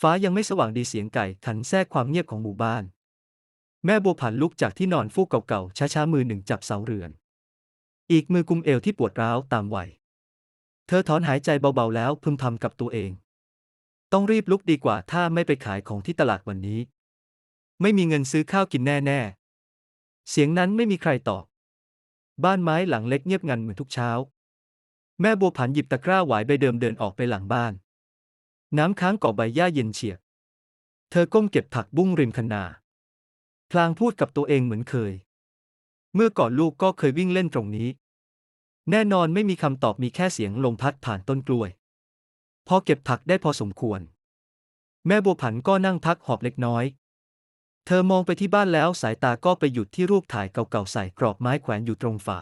ฟ้ายังไม่สว่างดีเสียงไก่ขันแทรกความเงียบของหมู่บ้าน แม่บัวผันลุกจากที่นอนฟูกเก่าๆช้าๆมือหนึ่งจับเสาเรือน อีกมือกุมเอวที่ปวดร้าวตามวัยเธอถอนหายใจเบาๆแล้วพึมพำกับตัวเอง ต้องรีบลุกดีกว่าถ้าไม่ไปขายของที่ตลาดวันนี้ ไม่มีเงินซื้อข้าวกินแน่ๆ เสียงนั้นไม่มีใครตอบ บ้านไม้หลังเล็กเงียบงันเหมือนทุกเช้า แม่บัวผันหยิบตะกร้าหวายใบเดิมเดินออกไปหลังบ้าน น้ำค้างเกาะใบหญ้าเย็นเฉียบ เธอก้มเก็บผักบุ้งริมคันนา พลางพูดกับตัวเองเหมือนเคย เมื่อก่อนลูกก็เคยวิ่งเล่นตรงนี้ แน่นอนไม่มีคำตอบมีแค่เสียงลมพัดผ่านต้นกล้วย พอเก็บผักได้พอสมควร แม่บัวผันก็นั่งพักหอบเล็กน้อย เธอมองไปที่บ้านแล้วสายตาก็ไปหยุดที่รูปถ่ายเก่าๆใส่กรอบไม้แขวนอยู่ตรงฝา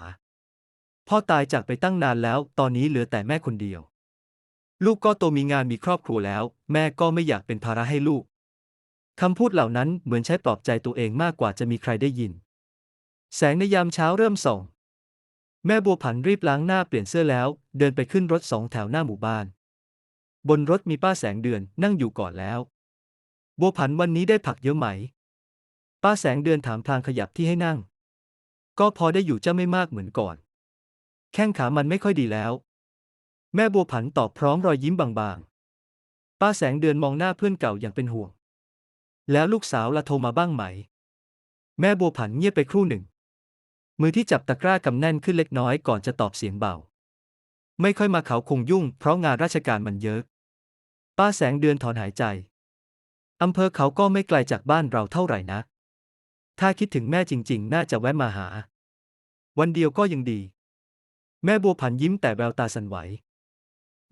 พ่อตายจากไปตั้งนานแล้ว ตอนนี้เหลือแต่แม่คนเดียว ลูกก็โตมีงานมีครอบครัวแล้ว แม่ก็ไม่อยากเป็นภาระให้ลูกคำพูดเหล่านั้นเหมือนใช้ปลอบใจตัวเองมากกว่าจะมีใครได้ยิน แสงในยามเช้าเริ่มส่อง แม่บัวผันรีบล้างหน้าเปลี่ยนเสื้อแล้ว เดินไปขึ้นรถสองแถวหน้าหมู่บ้าน บนรถมีป้าแสงเดือนนั่งอยู่ก่อนแล้ว บัวผันวันนี้ได้ผักเยอะไหม ป้าแสงเดือนถามพลางขยับที่ให้นั่ง ก็พอได้อยู่เจ้าไม่มากเหมือนก่อน แข้งขามันไม่ค่อยดีแล้ว แม่บัวผันตอบพร้อมรอยยิ้มบางๆ ป้าแสงเดือนมองหน้าเพื่อนเก่าอย่างเป็นห่วง แล้วลูกสาวละโทรมาบ้างไหม แม่บัวผันเงียบไปครู่หนึ่ง มือที่จับตะกร้ากำแน่นขึ้นเล็กน้อยก่อนจะตอบเสียงเบา ไม่ค่อยมาเขาคงยุ่ง เพราะงานราชการมันเยอะ ป้าแสงเดือนถอนหายใจ อำเภอเขาก็ไม่ไกลจากบ้านเราเท่าไหร่นะ ถ้าคิดถึงแม่จริง ๆ น่าจะแวะมาหา วันเดียวก็ยังดี แม่บัวผันยิ้มแต่แววตาสั่นไหว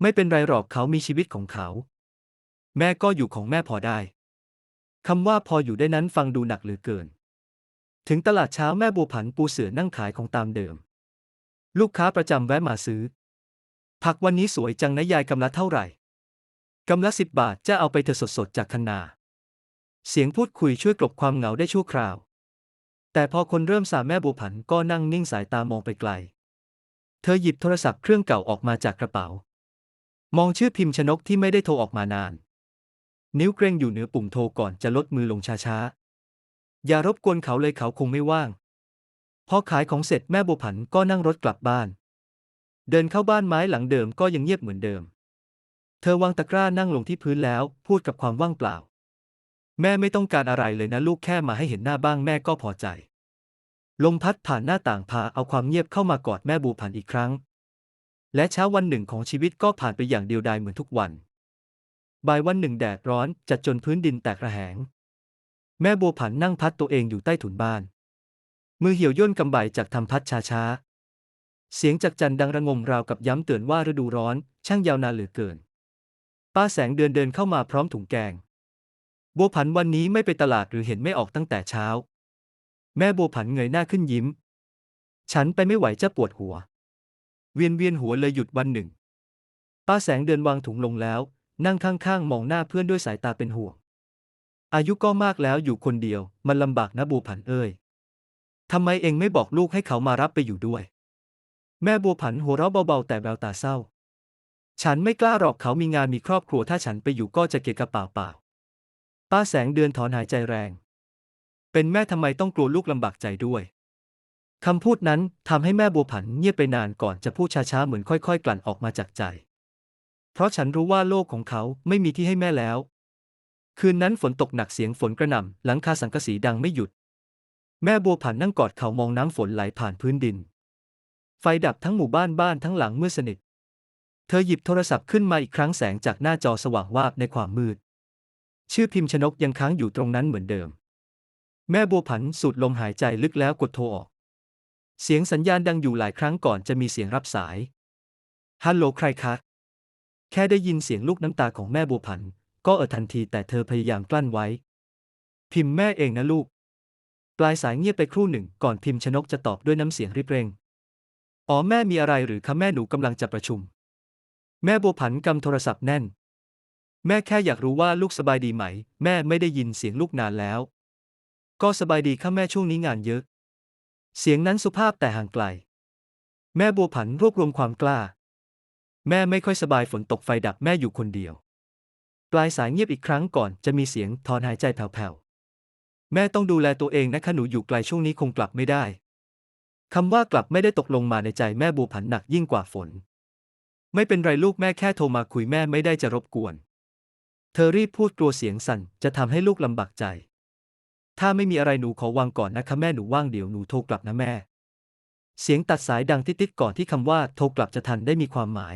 ไม่เป็นไรหรอกเขามีชีวิตของเขา แม่ก็อยู่ของแม่พอได้คำว่าพออยู่ได้นั้นฟังดูหนักเหลือเกิน ถึงตลาดเช้าแม่บัวผันปูเสือนั่งขายของตามเดิม ลูกค้าประจำแวะมาซื้อ ผักวันนี้สวยจังนะยายกำละเท่าไหร่กำละสิบบาทจะเอาไปเธอสดๆจากคันนาเสียงพูดคุยช่วยกลบความเหงาได้ชั่วคราว แต่พอคนเริ่มสาแม่บัวผันก็นั่งนิ่งสายตามองไปไกล เธอหยิบโทรศัพท์เครื่องเก่าออกมาจากกระเป๋า มองชื่อพิมพ์ชนกที่ไม่ได้โทรออกมานาน นิ้วเกรงอยู่เหนือปุ่มโทรก่อนจะลดมือลงช้าๆ อย่ารบกวนเขาเลยเขาคงไม่ว่าง พอขายของเสร็จแม่บัวผันก็นั่งรถกลับบ้าน เดินเข้าบ้านไม้หลังเดิมก็ยังเงียบเหมือนเดิม เธอวางตะกร้านั่งลงที่พื้นแล้วพูดกับความว่างเปล่า แม่ไม่ต้องการอะไรเลยนะลูกแค่มาให้เห็นหน้าบ้างแม่ก็พอใจ ลมพัดผ่านหน้าต่างพาเอาความเงียบเข้ามากอดแม่บัวผันอีกครั้ง และเช้าวันหนึ่งของชีวิตก็ผ่านไปอย่างเดียวดายเหมือนทุกวัน บ่ายวันหนึ่งแดดร้อนจัดจนพื้นดินแตกระแหง แม่บัวผันนั่งพัดตัวเองอยู่ใต้ถุนบ้าน มือเหี่ยวย่นกำไบจากทำพัดช้าๆเสียงจากจันดังระงมราวกับย้ำเตือนว่าฤดูร้อน ช่างยาวนานเหลือเกิน ป้าแสงเดือนเดินเข้ามาพร้อมถุงแกง บัวผันวันนี้ไม่ไปตลาดหรือเห็นไม่ออกตั้งแต่เช้า แม่บัวผันเงยหน้าขึ้นยิ้ม ฉันไปไม่ไหวจะปวดหัว เวียนเวียนหัวเลยหยุดวันหนึ่ง ป้าแสงเดินวางถุงลงแล้ว นั่งข้างๆ มองหน้าเพื่อนด้วยสายตาเป็นห่วง อายุก็มากแล้วอยู่คนเดียว มันลำบากนะบัวผันเอ้ยทำไมเองไม่บอกลูกให้เขามารับไปอยู่ด้วย แม่บัวผันหัวเราะเบาๆ แต่แววตาเศร้า ฉันไม่กล้าหรอกเขามีงานมีครอบครัวถ้าฉันไปอยู่ก็จะเกะกระเป๋าเปล่า ป้าแสงเดือนถอนหายใจแรง เป็นแม่ทำไมต้องกลัวลูกลำบากใจด้วย คำพูดนั้นทำให้แม่บัวผันเงียบไปนานก่อนจะพูดช้าๆเหมือนค่อยๆ กลั่นออกมาจากใจ เพราะฉันรู้ว่าโลกของเขาไม่มีที่ให้แม่แล้ว คืนนั้นฝนตกหนักเสียงฝนกระหน่ำหลังคาสังกะสีดังไม่หยุด แม่บัวผันนั่งกอดเขามองน้ำฝนไหลผ่านพื้นดิน ไฟดับทั้งหมู่บ้านบ้านทั้งหลังมืดสนิท เธอหยิบโทรศัพท์ขึ้นมาอีกครั้งแสงจากหน้าจอสว่างวาบในความมืด ชื่อพิมพ์ชนกยังค้างอยู่ตรงนั้นเหมือนเดิม แม่บัวผันสูดลมหายใจลึกแล้วกดโทรออก เสียงสัญญาณดังอยู่หลายครั้งก่อนจะมีเสียงรับสาย ฮัลโหลใครคะ แค่ได้ยินเสียงลูกน้ำตาของแม่บัวผัน ก็เออทันทีแต่เธอพยายามกลั้นไว้ พิมพ์แม่เองนะลูก ปลายสายเงียบไปครู่หนึ่งก่อนพิมพ์ชนกจะตอบด้วยน้ำเสียงรีบเร่ง อ๋อแม่มีอะไรหรือคะแม่หนูกำลังจะประชุม แม่บัวผันกำโทรศัพท์แน่น แม่แค่อยากรู้ว่าลูกสบายดีไหม แม่ไม่ได้ยินเสียงลูกนานแล้ว ก็สบายดีค่ะแม่ช่วงนี้งานเยอะ เสียงนั้นสุภาพแต่ห่างไกล แม่บัวผันรวบรวมความกล้า แม่ไม่ค่อยสบายฝนตกไฟดับแม่อยู่คนเดียว ปลายสายเงียบอีกครั้งก่อนจะมีเสียงถอนหายใจแผ่วๆ แม่ต้องดูแลตัวเองนะคะหนูอยู่ไกลช่วงนี้คงกลับไม่ได้คำว่ากลับไม่ได้ตกลงมาในใจแม่บัวผันหนักยิ่งกว่าฝน ไม่เป็นไรลูกแม่แค่โทรมาคุยแม่ไม่ได้จะรบกวน เธอรีบพูดกลัวเสียงสั่นจะทำให้ลูกลำบากใจ ถ้าไม่มีอะไรหนูขอวางก่อนนะคะแม่หนูว่างเดี๋ยวหนูโทรกลับนะแม่ เสียงตัดสายดังติดๆก่อนที่คำว่าโทรกลับจะทันได้มีความหมาย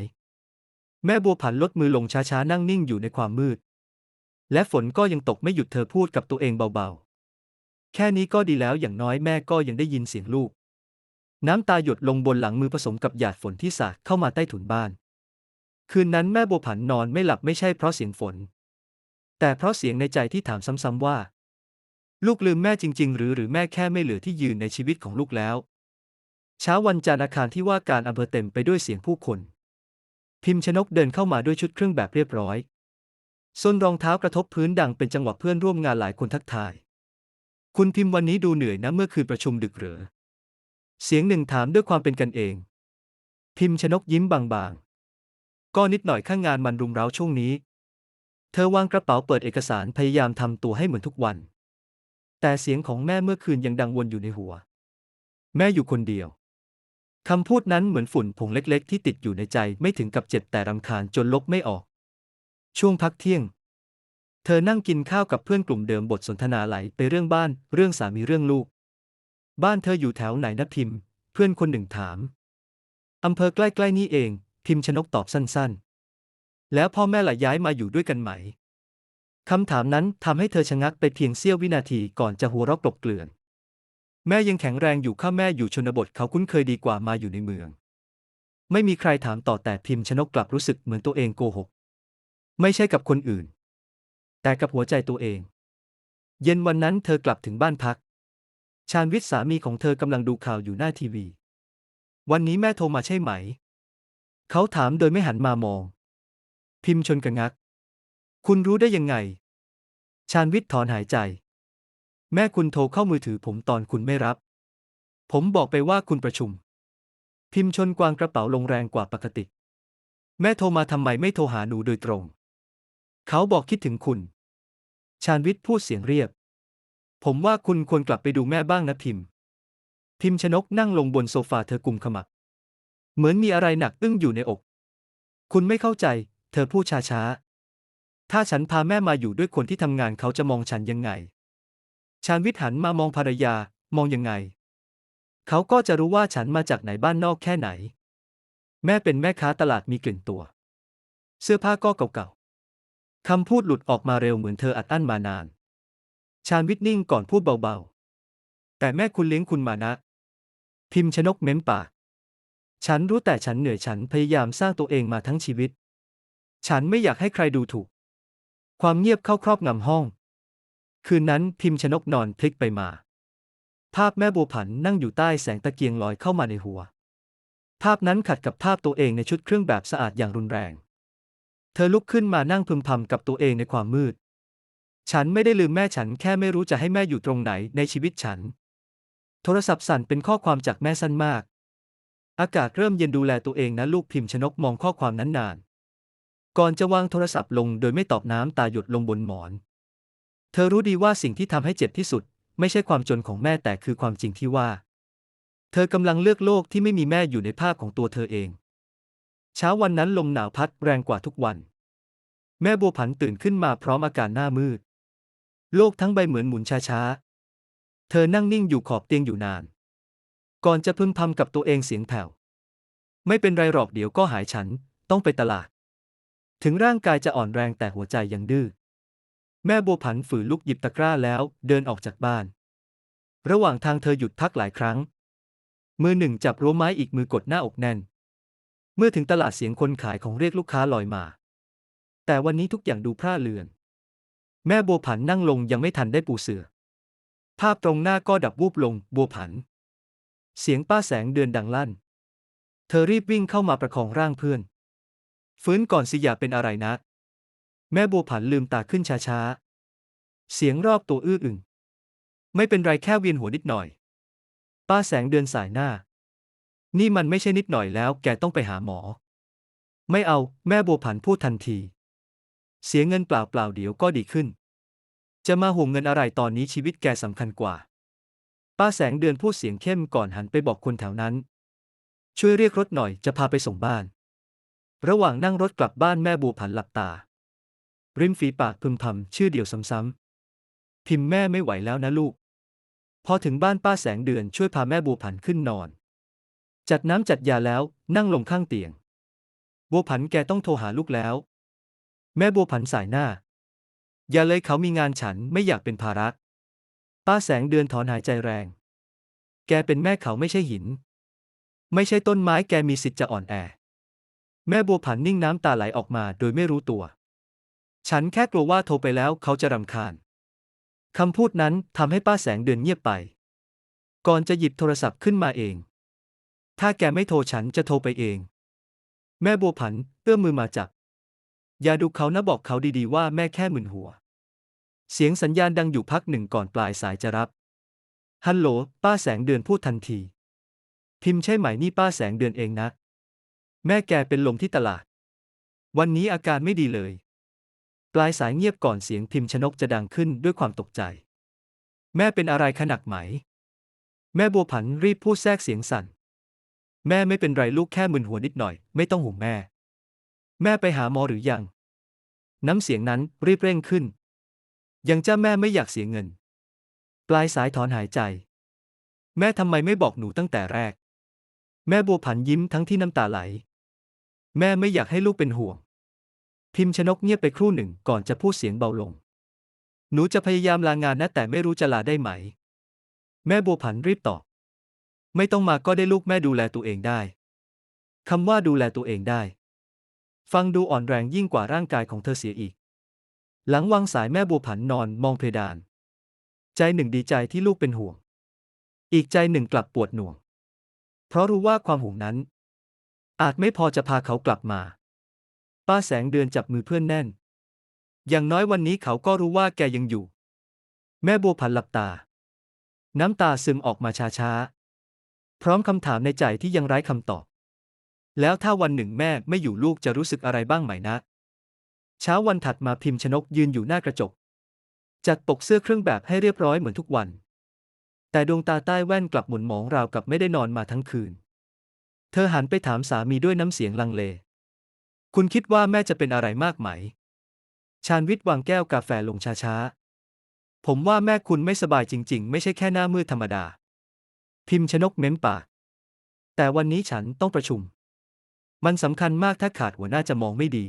แม่บัวผันลดมือลงช้าๆนั่งนิ่งอยู่ในความมืด และฝนก็ยังตกไม่หยุดเธอพูดกับตัวเองเบาๆ แค่นี้ก็ดีแล้วอย่างน้อยแม่ก็ยังได้ยินเสียงลูก น้ำตาหยดลงบนหลังมือผสมกับหยาดฝนที่สาดเข้ามาใต้ถุนบ้าน คืนนั้นแม่บัวผันนอนไม่หลับไม่ใช่เพราะเสียงฝน แต่เพราะเสียงในใจที่ถามซ้ำๆว่า ลูกลืมแม่จริง ๆ หรือหรือแม่แค่ไม่เหลือที่ยืนในชีวิตของลูกแล้ว เช้าวันจันทร์อาคารที่ว่าการอำเภอเต็มไปด้วยเสียงผู้คน พิมพ์ชนกเดินเข้ามาด้วยชุดเครื่องแบบเรียบร้อยส้นรองเท้ากระทบพื้นดังเป็นจังหวะเพื่อนร่วมงานหลายคนทักทาย คุณพิมพ์วันนี้ดูเหนื่อยนะเมื่อคืนประชุมดึกเหรอ เสียงหนึ่งถามด้วยความเป็นกันเอง พิมพ์ชนกยิ้มบางๆ ก็นิดหน่อยข้างงานมันรุมเร้าช่วงนี้ เธอวางกระเป๋าเปิดเอกสารพยายามทำตัวให้เหมือนทุกวัน แต่เสียงของแม่เมื่อคืนยังดังวนอยู่ในหัว แม่อยู่คนเดียว คำพูดนั้นเหมือนฝุ่นผงเล็กๆ ที่ติดอยู่ในใจไม่ถึงกับเจ็บแต่รำคาญจนลบไม่ออก ช่วงพักเที่ยง เธอนั่งกินข้าวกับเพื่อนกลุ่มเดิมบทสนทนาไหลไปเรื่องบ้าน เรื่องสามีเรื่องลูก บ้านเธออยู่แถวไหนนะพิมพ์ เพื่อนคนหนึ่งถามอำเภอใกล้ๆนี่เอง พิมพ์ชนกตอบสั้นๆ แล้วพ่อแม่ล่ะย้ายมาอยู่ด้วยกันไหม คำถามนั้นทำให้เธอชะงักไปเพียงเสี้ยววินาทีก่อนจะหัวเราะกลบเกลื่อน แม่ยังแข็งแรงอยู่ข้าแม่อยู่ชนบทเขาคุ้นเคยดีกว่ามาอยู่ในเมือง ไม่มีใครถามต่อแต่พิมพ์ชนกกลับรู้สึกเหมือนตัวเองโกหก ไม่ใช่กับคนอื่น แต่กับหัวใจตัวเอง เย็นวันนั้นเธอกลับถึงบ้านพัก ชาญวิทย์สามีของเธอกำลังดูข่าวอยู่หน้าทีวี วันนี้แม่โทรมาใช่ไหม เขาถามโดยไม่หันมามอง พิมพ์ชนกระงัก คุณรู้ได้ยังไง ชาญวิทย์ถอนหายใจ แม่คุณโทรเข้ามือถือผมตอนคุณไม่รับ ผมบอกไปว่าคุณประชุม พิมพ์ชนกวางกระเป๋าลงแรงกว่าปกติ แม่โทรมาทำไมไม่โทรหาหนูโดยตรง เขาบอกคิดถึงคุณ ชาญวิทย์พูดเสียงเรียบ ผมว่าคุณควรกลับไปดูแม่บ้างนะพิมพ์ พิมพ์ชนกนั่งลงบนโซฟาเธอกุมขมับ เหมือนมีอะไรหนักอึ้งอยู่ในอก คุณไม่เข้าใจ เธอพูดช้าๆ ถ้าฉันพาแม่มาอยู่ด้วยคนที่ทำงานเขาจะมองฉันยังไง ชาญวิทย์หันมามองภรรยา มองยังไง เขาก็จะรู้ว่าฉันมาจากไหนบ้านนอกแค่ไหน แม่เป็นแม่ค้าตลาดมีกลิ่นตัว เสื้อผ้าก็เก่าๆ คำพูดหลุดออกมาเร็วเหมือนเธออัดอั้นมานาน ชาญวิทย์นิ่งก่อนพูดเบาๆ แต่แม่คุณเลี้ยงคุณมานะ พิมพ์ชนกเม้มปาก ฉันรู้แต่ฉันเหนื่อยฉันพยายามสร้างตัวเองมาทั้งชีวิต ฉันไม่อยากให้ใครดูถูก ความเงียบเข้าครอบงำห้อง คืนนั้นพิมพ์ชนกนอนพลิกไปมา ภาพแม่บัวผันนั่งอยู่ใต้แสงตะเกียงลอยเข้ามาในหัว ภาพนั้นขัดกับภาพตัวเองในชุดเครื่องแบบสะอาดอย่างรุนแรง เธอลุกขึ้นมานั่งพึมพำกับตัวเองในความมืด ฉันไม่ได้ลืมแม่ฉันแค่ไม่รู้จะให้แม่อยู่ตรงไหนในชีวิตฉัน โทรศัพท์สั่นเป็นข้อความจากแม่สั้นมาก อากาศเริ่มเย็นดูแลตัวเองนะลูกพิมพ์ชนกมองข้อความนั้นนาน ก่อนจะวางโทรศัพท์ลงโดยไม่ตอบน้ำตาหยดลงบนหมอน เธอรู้ดีว่าสิ่งที่ทำให้เจ็บที่สุด ไม่ใช่ความจนของแม่แต่คือความจริงที่ว่า เธอกำลังเลือกโลกที่ไม่มีแม่อยู่ในภาพของตัวเธอเอง เช้าวันนั้นลมหนาวพัดแรงกว่าทุกวัน แม่บัวผันตื่นขึ้นมาพร้อมอาการหน้ามืด โลกทั้งใบเหมือนหมุนช้าๆ เธอนั่งนิ่งอยู่ขอบเตียงอยู่นาน ก่อนจะพึมพำกับตัวเองเสียงแผ่ว ไม่เป็นไรหรอกเดี๋ยวก็หายฉันต้องไปตลาด ถึงร่างกายจะอ่อนแรงแต่หัวใจยังดื้อ แม่บัวผันฝืนลุกหยิบตะกร้าแล้วเดินออกจากบ้าน ระหว่างทางเธอหยุดพักหลายครั้ง มือหนึ่งจับรั้วไม้อีกมือกดหน้าอกแน่น เมื่อถึงตลาดเสียงคนขายของเรียกลูกค้าลอยมา แต่วันนี้ทุกอย่างดูพร่าเลือน แม่บัวผันนั่งลงยังไม่ทันได้ปูเสือ ภาพตรงหน้าก็ดับวูบลง บัวผัน เสียงป้าแสงเดือนดังลั่น เธอรีบวิ่งเข้ามาประคองร่างเพื่อน ฟื้นก่อนสิอย่าเป็นอะไรนะ แม่บัวผันลืมตาขึ้นช้าๆ เสียงรอบตัวอื้ออึง ไม่เป็นไรแค่เวียนหัวนิดหน่อย ป้าแสงเดือนสายหน้า นี่มันไม่ใช่นิดหน่อยแล้วแกต้องไปหาหมอ ไม่เอาแม่บัวผันพูดทันที เสียเงินเปล่าๆเดี๋ยวก็ดีขึ้น จะมาห่วงเงินอะไรตอนนี้ชีวิตแกสำคัญกว่า ป้าแสงเดือนพูดเสียงเข้มก่อนหันไปบอกคนแถวนั้น ช่วยเรียกรถหน่อยจะพาไปส่งบ้าน ระหว่างนั่งรถกลับบ้านแม่บัวผันหลับตา ริมฝีปากพึมพำชื่อเดียวซ้ำๆพิมพ์แม่ไม่ไหวแล้วนะลูก พอถึงบ้านป้าแสงเดือนช่วยพาแม่บัวผันขึ้นนอน จัดน้ำจัดยาแล้วนั่งลงข้างเตียง บัวผันแกต้องโทรหาลูกแล้ว แม่บัวผันสายหน้า อย่าเลยเขามีงานฉันไม่อยากเป็นภาระป้าแสงเดือนถอนหายใจแรง แกเป็นแม่เขาไม่ใช่หิน ไม่ใช่ต้นไม้แกมีสิทธิ์จะอ่อนแอ แม่บัวผันนิ่งน้ำตาไหลออกมาโดยไม่รู้ตัว ฉันแค่กลัวว่าโทรไปแล้วเขาจะรำคาญคำพูดนั้นทำให้ป้าแสงเดือนเงียบไป ก่อนจะหยิบโทรศัพท์ขึ้นมาเอง ถ้าแกไม่โทรฉันจะโทรไปเอง แม่บัวผันเอื้อมมือมาจับ อย่าดูเขานะบอกเขาดีๆว่าแม่แค่มึนหัว เสียงสัญญาณดังอยู่พักหนึ่งก่อนปลายสายจะรับ ฮัลโหล ป้าแสงเดือนพูดทันที พิมพ์ใช่ไหมนี่ป้าแสงเดือนเองนะ แม่แกเป็นลมที่ตลาด วันนี้อาการไม่ดีเลย ปลายสายเงียบก่อนเสียงพิมพ์ชนกจะดังขึ้นด้วยความตกใจ แม่เป็นอะไรขนักไหม แม่บัวผันรีบพูดแทรกเสียงสั่น แม่ไม่เป็นไรลูกแค่มึนหัวนิดหน่อย ไม่ต้องห่วงแม่ แม่ไปหาหมอหรือยัง น้ำเสียงนั้นรีบเร่งขึ้น ยังจ้าแม่ไม่อยากเสียเงิน ปลายสายถอนหายใจ แม่ทำไมไม่บอกหนูตั้งแต่แรก แม่บัวผันยิ้มทั้งที่น้ำตาไหล แม่ไม่อยากให้ลูกเป็นห่วง พิมพ์ชนกเงียบไปครู่หนึ่งก่อนจะพูดเสียงเบาลง หนูจะพยายามลางานนะแต่ไม่รู้จะลาได้ไหม แม่บัวผันรีบตอบ ไม่ต้องมาก็ได้ลูกแม่ดูแลตัวเองได้ คำว่าดูแลตัวเองได้ ฟังดูอ่อนแรงยิ่งกว่าร่างกายของเธอเสียอีก หลังวางสายแม่บัวผันนอนมองเพดาน ใจหนึ่งดีใจที่ลูกเป็นห่วง อีกใจหนึ่งกลับปวดหน่วง เพราะรู้ว่าความห่วงนั้น อาจไม่พอจะพาเขากลับมา ป้าแสงเดือนจับมือเพื่อนแน่น อย่างน้อยวันนี้เขาก็รู้ว่าแกยังอยู่ แม่บัวผันหลับตา น้ำตาซึมออกมาช้าๆ พร้อมคำถามในใจที่ยังไร้คำตอบ แล้วถ้าวันหนึ่งแม่ไม่อยู่ลูกจะรู้สึกอะไรบ้างไหมนะ เช้าวันถัดมาพิมพ์ชนกยืนอยู่หน้ากระจก จัดปกเสื้อเครื่องแบบให้เรียบร้อยเหมือนทุกวัน แต่ดวงตาใต้แว่นกลับหมุนหมองราวกับไม่ได้นอนมาทั้งคืน เธอหันไปถามสามีด้วยน้ำเสียงลังเล คุณคิดว่าแม่จะเป็นอะไรมากไหม ชาญวิทย์วางแก้วกาแฟลงช้าๆ ผมว่าแม่คุณไม่สบายจริง ๆ ไม่ใช่แค่หน้ามืดธรรมดา พิมพ์ชนกเม้มปาก แต่วันนี้ฉันต้องประชุม มันสำคัญมากถ้าขาดหัวหน้าจะมองไม่ดี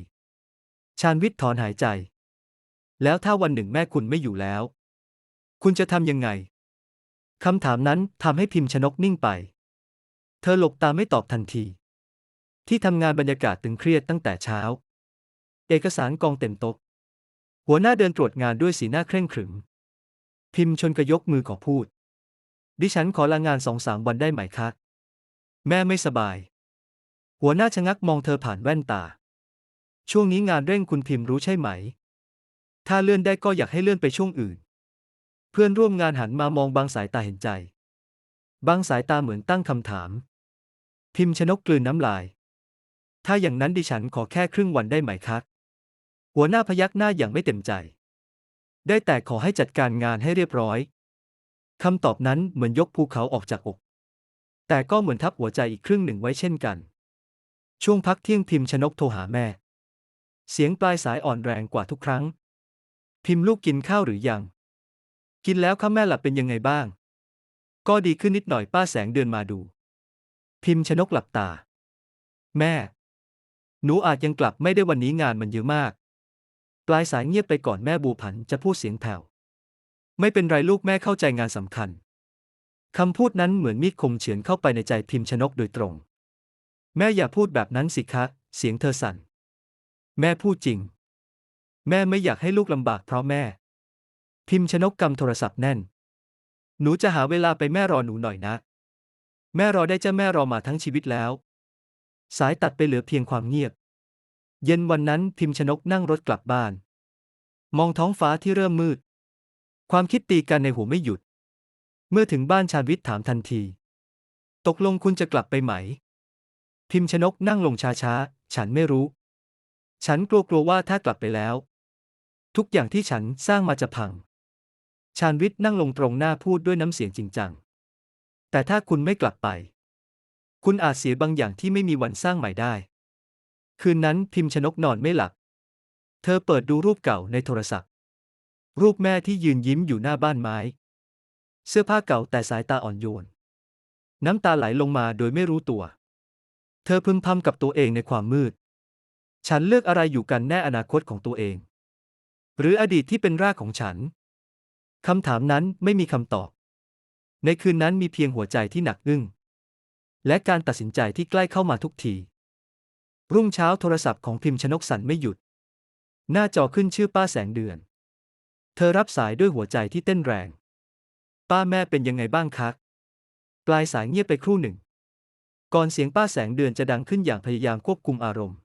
ชาญวิทย์ถอนหายใจ แล้วถ้าวันหนึ่งแม่คุณไม่อยู่แล้ว คุณจะทำยังไงคำถามนั้นทำให้พิมพ์ชนกนิ่งไป เธอหลบตาไม่ตอบทันที ที่ทำงานบรรยากาศตึงเครียดตั้งแต่เช้า เอกสารกองเต็มโต๊ะหัวหน้าเดินตรวจงานด้วยสีหน้าเคร่งขรึม พิมพ์ชนกระยกมือขอพูด ดิฉันขอลางานสองสามวันได้ไหมคะ แม่ไม่สบาย หัวหน้าชะงักมองเธอผ่านแว่นตา ช่วงนี้งานเร่งคุณพิมพ์รู้ใช่ไหม ถ้าเลื่อนได้ก็อยากให้เลื่อนไปช่วงอื่น เพื่อนร่วมงานหันมามองบางสายตาเห็นใจ บางสายตาเหมือนตั้งคำถาม พิมพ์ชนกกลืนน้ำลาย ถ้าอย่างนั้นดิฉันขอแค่ครึ่งวันได้ไหมคะหัวหน้าพยักหน้าอย่างไม่เต็มใจ ได้แต่ขอให้จัดการงานให้เรียบร้อยคำตอบนั้นเหมือนยกภูเขาออกจากอก แต่ก็เหมือนทับหัวใจอีกครึ่งหนึ่งไว้เช่นกัน ช่วงพักเที่ยงพิมพ์ชนกโทรหาแม่ เสียงปลายสายอ่อนแรงกว่าทุกครั้ง พิมพ์ลูกกินข้าวหรือยัง กินแล้วค่ะแม่หลับเป็นยังไงบ้าง ก็ดีขึ้นนิดหน่อยป้าแสงเดินมาดู พิมพ์ชนกหลับตา แม่ หนูอาจยังกลับไม่ได้วันนี้งานมันเยอะมาก ปลายสายเงียบไปก่อนแม่บูผันจะพูดเสียงแผ่ว ไม่เป็นไรลูกแม่เข้าใจงานสำคัญ คำพูดนั้นเหมือนมีดคมเฉือนเข้าไปในใจพิมพ์ชนกโดยตรง แม่อย่าพูดแบบนั้นสิคะ เสียงเธอสั่น แม่พูดจริง แม่ไม่อยากให้ลูกลำบากเพราะแม่ พิมพ์ชนกกำโทรศัพท์แน่น หนูจะหาเวลาไปแม่รอหนูหน่อยนะ แม่รอได้เจ้าแม่รอมาทั้งชีวิตแล้ว สายตัดไปเหลือเพียงความเงียบ เย็นวันนั้นพิมพ์ชนกนั่งรถกลับบ้าน มองท้องฟ้าที่เริ่มมืด ความคิดตีกันในหัวไม่หยุด เมื่อถึงบ้านชาญวิทย์ถามทันที ตกลงคุณจะกลับไปไหม พิมพ์ชนกนั่งลงช้าๆ ฉันไม่รู้ ฉันกลัวกลัวว่าถ้ากลับไปแล้ว ทุกอย่างที่ฉันสร้างมาจะพัง ชาญวิทย์นั่งลงตรงหน้าพูดด้วยน้ำเสียงจริงจัง แต่ถ้าคุณไม่กลับไป คุณอาจเสียบางอย่างที่ไม่มีวันสร้างใหม่ได้ คืนนั้นพิมพ์ชนกนอนไม่หลับ เธอเปิดดูรูปเก่าในโทรศัพท์ รูปแม่ที่ยืนยิ้มอยู่หน้าบ้านไม้ เสื้อผ้าเก่าแต่สายตาอ่อนโยน น้ำตาไหลลงมาโดยไม่รู้ตัว เธอพึมพำกับตัวเองในความมืด ฉันเลือกอะไรอยู่กันแน่อนาคตของตัวเอง หรืออดีตที่เป็นรากของฉันคำถามนั้นไม่มีคำตอบ ในคืนนั้นมีเพียงหัวใจที่หนักอึ้ง และการตัดสินใจที่ใกล้เข้ามาทุกที รุ่งเช้าโทรศัพท์ของพิมพ์ชนกสันไม่หยุด หน้าจอขึ้นชื่อป้าแสงเดือน เธอรับสายด้วยหัวใจที่เต้นแรง ป้าแม่เป็นยังไงบ้างคะปลายสายเงียบไปครู่หนึ่ง ก่อนเสียงป้าแสงเดือนจะดังขึ้นอย่างพยายามควบคุมอารมณ์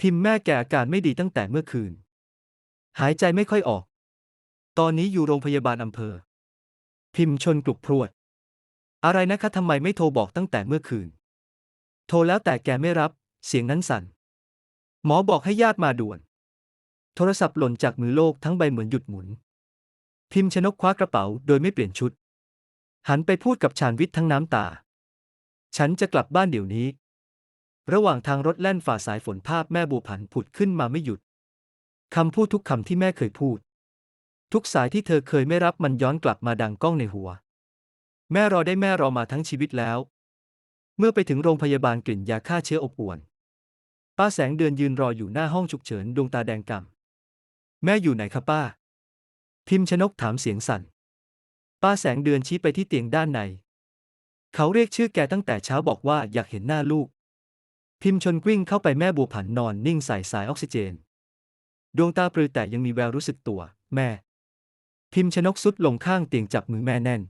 พิมพ์แม่แกอาการไม่ดีตั้งแต่เมื่อคืน หายใจไม่ค่อยออก ตอนนี้อยู่โรงพยาบาลอำเภอ พิมพ์ชนกลุกพรวด อะไรนะคะทำไมไม่โทรบอกตั้งแต่เมื่อคืน โทรแล้วแต่แกไม่รับ เสียงนั้นสั่น หมอบอกให้ญาติมาด่วน โทรศัพท์หล่นจากมือโลกทั้งใบเหมือนหยุดหมุน พิมพ์ชนกคว้ากระเป๋าโดยไม่เปลี่ยนชุด หันไปพูดกับชาญวิทย์ทั้งน้ำตา ฉันจะกลับบ้านเดี๋ยวนี้ ระหว่างทางรถแล่นฝ่าสายฝนภาพแม่บัวผันผุดขึ้นมาไม่หยุดคำพูดทุกคำที่แม่เคยพูด ทุกสายที่เธอเคยไม่รับมันย้อนกลับมาดังก้องในหัว แม่รอได้แม่รอมาทั้งชีวิตแล้ว เมื่อไปถึงโรงพยาบาลกลิ่นยาฆ่าเชื้ออบอวน ป้าแสงเดือนยืนรออยู่หน้าห้องฉุกเฉินดวงตาแดงก่ำแม่อยู่ไหนครับป้า พิมพ์ชนกถามเสียงสั่น ป้าแสงเดือนชี้ไปที่เตียงด้านใน เขาเรียกชื่อแกตั้งแต่เช้าบอกว่าอยากเห็นหน้าลูก พิมพ์ชนกวิ่งเข้าไปแม่บัวผันนอนนิ่งใส่สายออกซิเจน ดวงตาปรือแต่ยังมีแววรู้สึกตัว แม่ พิมพ์ชนกสุดลงข้างเตียงจับมือแม่แน่น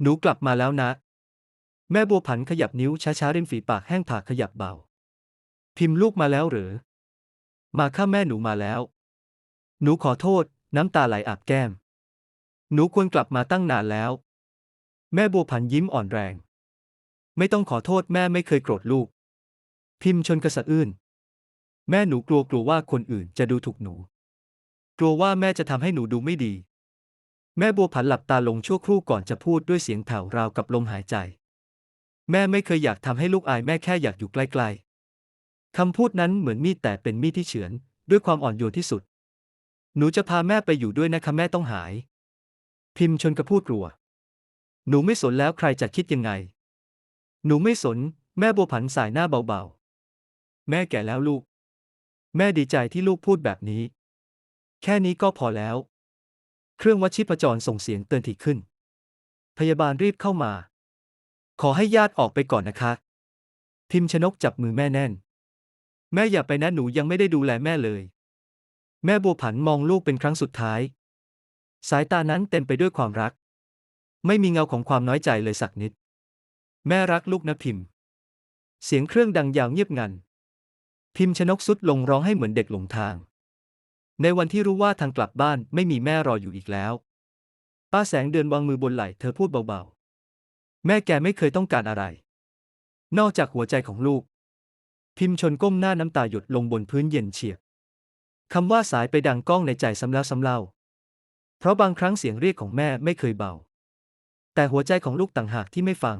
หนูกลับมาแล้วนะ แม่บัวผันขยับนิ้วช้าๆริมฝีปากแห้งผากขยับเบา พิมพ์ลูกมาแล้วหรือ มาข้าแม่หนูมาแล้ว หนูขอโทษ น้ำตาไหลอาบแก้ม หนูควรกลับมาตั้งนานแล้ว แม่บัวผันยิ้มอ่อนแรง ไม่ต้องขอโทษแม่ไม่เคยโกรธลูก พิมพ์ชนกระสะอื้น แม่หนูกลัวกลัวว่าคนอื่นจะดูถูกหนู กลัวว่าแม่จะทำให้หนูดูไม่ดี แม่บัวผันหลับตาลงชั่วครู่ก่อนจะพูดด้วยเสียงแผ่วราวกับลมหายใจ แม่ไม่เคยอยากทำให้ลูกอายแม่แค่อยากอยู่ใกล้ๆคำพูดนั้นเหมือนมีดแต่เป็นมีดที่เฉือน ด้วยความอ่อนโยนที่สุด หนูจะพาแม่ไปอยู่ด้วยนะคะแม่ต้องหาย พิมพ์ชนกระพูดกลัว หนูไม่สนแล้วใครจะคิดยังไง หนูไม่สน แม่บัวผันสายหน้าเบาๆ แม่แก่แล้วลูก แม่ดีใจที่ลูกพูดแบบนี้ แค่นี้ก็พอแล้ว เครื่องวัดชีพจรส่งเสียงเตือนถี่ขึ้น พยาบาลรีบเข้ามา ขอให้ญาติออกไปก่อนนะคะ พิมพ์ชนกจับมือแม่แน่น แม่อย่าไปนะหนูยังไม่ได้ดูแลแม่เลย แม่บัวผันมองลูกเป็นครั้งสุดท้าย สายตานั้นเต็มไปด้วยความรัก ไม่มีเงาของความน้อยใจเลยสักนิด แม่รักลูกนะพิมพ์เสียงเครื่องดังยาวเงียบงัน พิมพ์ชนกสุดลงร้องให้เหมือนเด็กหลงทาง ในวันที่รู้ว่าทางกลับบ้านไม่มีแม่รออยู่อีกแล้ว ป้าแสงเดือนวางมือบนไหล่เธอพูดเบาๆ แม่แกไม่เคยต้องการอะไร นอกจากหัวใจของลูก พิมพ์ชนก้มหน้าน้ำตาหยดลงบนพื้นเย็นเฉียบคำว่าสายไปดังก้องในใจซ้ำแล้วซ้ำเล่า เพราะบางครั้งเสียงเรียกของแม่ไม่เคยเบา แต่หัวใจของลูกต่างหากที่ไม่ฟัง